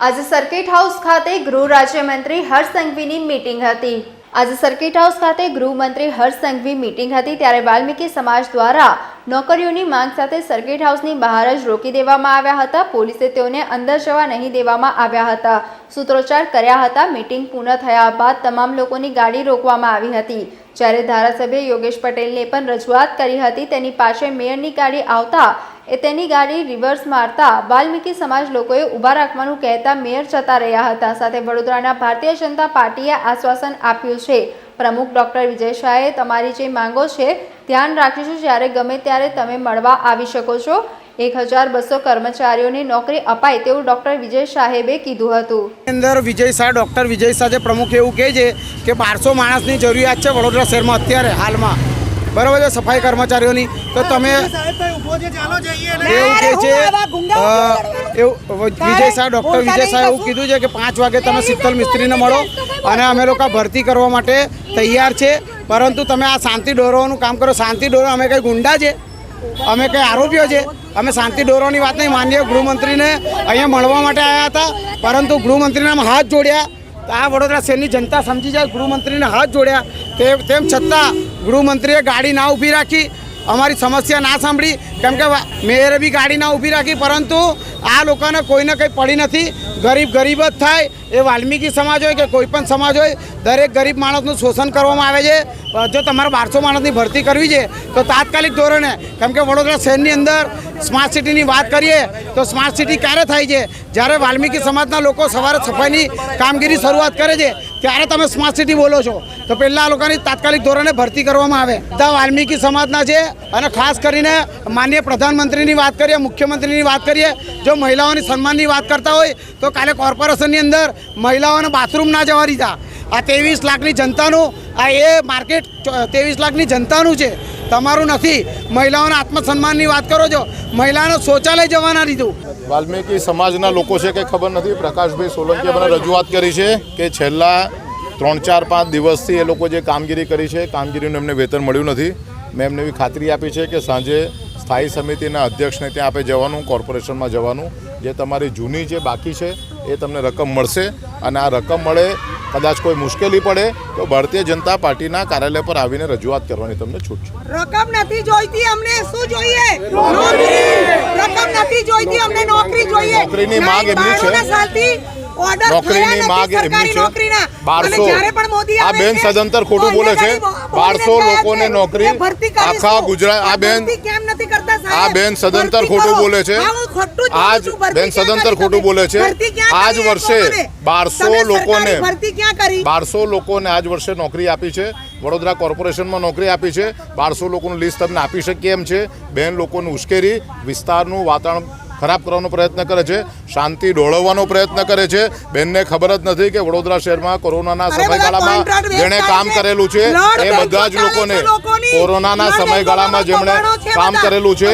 આજે circuit house ખાતે ગૃહ રાજ્યમંત્રી હર્ષ સંઘવીની મીટિંગ હતી. આજે સર્કિટ હાઉસ ખાતે ગૃહમંત્રી હર્ષ સંઘવી મીટિંગ હતી ત્યારે વાલ્મીકી સમાજ દ્વારા નોકરીઓની માંગ સાથે સર્કિટ હાઉસની બહાર જ રોકી દેવામાં આવ્યા હતા. પોલીસે તેઓને અંદર જવા નહીં દેવામાં આવ્યા હતા. સૂત્રોચ્ચાર કર્યા હતા, મીટિંગ પૂર્ણ થયા બાદ તમામ લોકોની ગાડી રોકવામાં આવી હતી. જ્યારે ધારાસભ્ય યોગેશ પટેલને પણ રજૂઆત કરી હતી, તેની પાસે મેયરની ગાડી આવતા એ તેની ગાડી રિવર્સ મારતા વાલ્મીકી સમાજ લોકોએ ઊભા રાખવાનું કહેતા મેયર જતા રહ્યા હતા. સાથે વડોદરાના ભારતીય જનતા પાર્ટીએ આશ્વાસન આપ્યું છે. પ્રમુખ ડોક્ટર વિજય શાહે તમારી જે માંગો છે, ધ્યાન રાખીશું. જ્યારે ગમે ત્યારે તમે મળવા આવી શકો છો. એક હજાર બસો કર્મચારીઓને નોકરી અપાય તેવું ડોક્ટર વિજય સાહેબે કીધું હતું. અંદર વિજય શાહ ડૉક્ટર વિજય શાહ જે પ્રમુખ એવું કહે છે કે બારસો માણસની જરૂરિયાત છે વડોદરા શહેરમાં અત્યારે હાલમાં. બરાબર છે સફાઈ કર્મચારીઓની? તો તમે એવું કહે છે એવું વિજય શાહ ડૉક્ટર વિજય શાહ એવું કીધું છે કે પાંચ વાગે તમે શીતલ મિસ્ત્રીને મળો અને અમે લોકો ભરતી કરવા માટે તૈયાર છે. પરંતુ તમે આ શાંતિ દોરવાનું કામ કરો. શાંતિ દોરો અમે કંઈ ગુંડા છે? અમે કંઈ આરોપીઓ છે? અમે શાંતિ દોરવાની વાત નહીં માનીએ ગૃહમંત્રીને અહીંયા મળવા માટે આવ્યા હતા. પરંતુ ગૃહમંત્રીને હાથ જોડ્યા. તો આ વડોદરા શહેરની જનતા સમજી જાય, ગૃહમંત્રીને હાથ જોડ્યા. તે તેમ છતાં ગૃહમંત્રીએ ગાડી ના ઊભી રાખી. અમારી સમસ્યા ના સાંભળી. કેમ કે મેયરે બી ગાડી ના ઊભી રાખી, પરંતુ આ લોકોને કોઈને કંઈ પડી નથી. ગરીબ ગરીબ જ થાય. એ વાલ્મીકી સમાજ હોય કે કોઈ પણ સમાજ હોય, દરેક ગરીબ માણસનું શોષણ કરવામાં આવે છે. જો તમારે બારસો માણસની ભરતી કરવી છે, તો તાત્કાલિક ધોરણે, કેમ કે વડોદરા શહેરની અંદર સ્માર્ટ સિટીની વાત કરીએ, તો સ્માર્ટ સિટી ક્યારે થાય છે? જ્યારે વાલ્મીકી સમાજના લોકો સવારે સફાઈની કામગીરી શરૂઆત કરે છે ત્યારે તમે સ્માર્ટ સિટી બોલો છો. તો પહેલાં લોકોની તાત્કાલિક ધોરણે ભરતી કરવામાં આવે. બધા વાલ્મીકી સમાજના છે અને ખાસ કરીને માન્ય પ્રધાનમંત્રીની વાત કરીએ, મુખ્યમંત્રીની વાત કરીએ, જો મહિલાઓની સન્માનની વાત કરતા હોય, તો કાલે કોર્પોરેશનની અંદર મહિલાઓને બાથરૂમ ના જવા દીધા. આ ત્રેવીસ લાખની જનતાનું, આ એ માર્કેટ ત્રેવીસ લાખની જનતાનું છે. તમારું નથી. મહિલાઓના આત્મસન્માનની વાત કરો છો. મહિલાઓને શૌચાલય જવાના દીધું. વાલ્મીકી સમાજના લોકો છે કે ખબર નથી, પ્રકાશભાઈ સોલંકીએ મને રજૂઆત કરી છે કે છેલ્લા ત્રણ, ચાર, પાંચ દિવસથી એ લોકો જે કામગીરી કરી છે, કામગીરીનું એમને વેતન મળ્યું નથી. મેં એમને એવી ખાતરી આપી છે કે સાંજે સ્થાયી સમિતિના અધ્યક્ષને ત્યાં આપે જવાનું, કોર્પોરેશનમાં જવાનું. જે તમારી જૂની જે બાકી છે, એ તમને રકમ મળશે. અને આ રકમ મળે કદાચ કોઈ મુશ્કેલી પડે તો ભારતીય જનતા પાર્ટીના કાર્યાલય પર આવીને રજૂઆત કરવાની તમને છૂટ છે. રકમ નથી જોઈતી અમને શું જોઈએ? રકમ નથી જોઈતી અમને નોકરી જોઈએ. નોકરીની માંગ એમની છે. 92 નોકરીની માંગ એમની છે. બારસો આ બેન સદંતર ખોટું બોલે છે. બારસો લોકોને નોકરી. આખા ગુજરાત આ બેન કેમ નથી કરતા આ બેન સદંતર ખોટું બોલે છે. આજ બેન સદંતર ખોટું બોલે છે. આજ વર્ષે બારસો લોકોને બારસો લોકોને આજ વર્ષે નોકરી આપી છે. વડોદરા કોર્પોરેશનમાં નોકરી આપી છે. બારસો લોકોનું લિસ્ટ તમને આપી શકીએ એમ છે. બેન લોકોને ઉશ્કેરી વિસ્તારનું વાતાવરણ ખરાબ કરવાનો પ્રયત્ન કરે છે શાંતિ ડોળવવાનો પ્રયત્ન કરે છે. બેનને ખબર જ નથી કે વડોદરા શહેરમાં કોરોનાના સમયગાળામાં જેણે કામ કરેલું છે એ બધા જ લોકોને. કોરોનાના સમયગાળામાં જેમણે કામ કરેલું છે.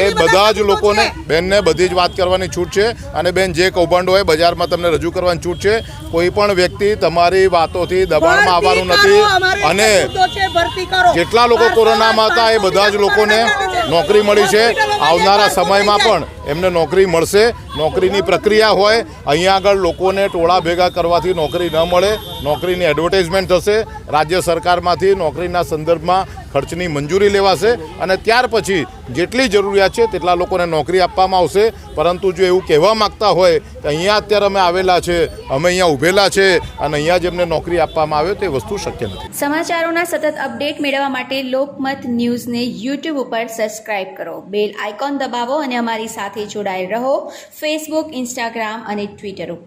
એ બધા જ લોકોને બેનને બધી જ વાત કરવાની છૂટ છે અને બેન જે કૌભાંડો હોય બજારમાં તમને રજૂ કરવાની છૂટ છે. કોઈ પણ વ્યક્તિ તમારી વાતોથી દબાણમાં આવવાનું નથી અને. જેટલા લોકો કોરોનામાં હતા એ બધા જ લોકોને નોકરી મળી છે. આવનારા સમયમાં પણ એમને નોકરી મળશે. નોકરીની પ્રક્રિયા હોય અહીંયા આગળ લોકોને ટોળા ભેગા કરવાથી નોકરી ન મળે નોકરીની એડવર્ટાઇઝમેન્ટ થશે. રાજ્ય સરકારમાંથી નોકરીના સંદર્ભમાં ખર્ચની મંજૂરી લેવાશે અને ત્યાર પછી જેટલી જરૂરિયાત છે તેટલા લોકોને નોકરી આપવામાં આવશે. પરંતુ જો એવું કહેવા માગતા હોય કે અહીંયા અત્યારે અમે આવેલા છે, અમે અહીંયા ઊભેલા છે અને અહીંયા જેમને નોકરી આપવામાં આવે તે વસ્તુ શક્ય નથી. સમાચારોના સતત અપડેટ મેળવવા માટે લોકમત ન્યૂઝને યુટ્યુબ ઉપર સબસ્ક્રાઇબ કરો. બેલ આઇકોન દબાવો અને અમારી સાથે જોડાયેલ રહો. ફેસબુક ઇન્સ્ટાગ્રામ અને ટ્વિટર ઉપર.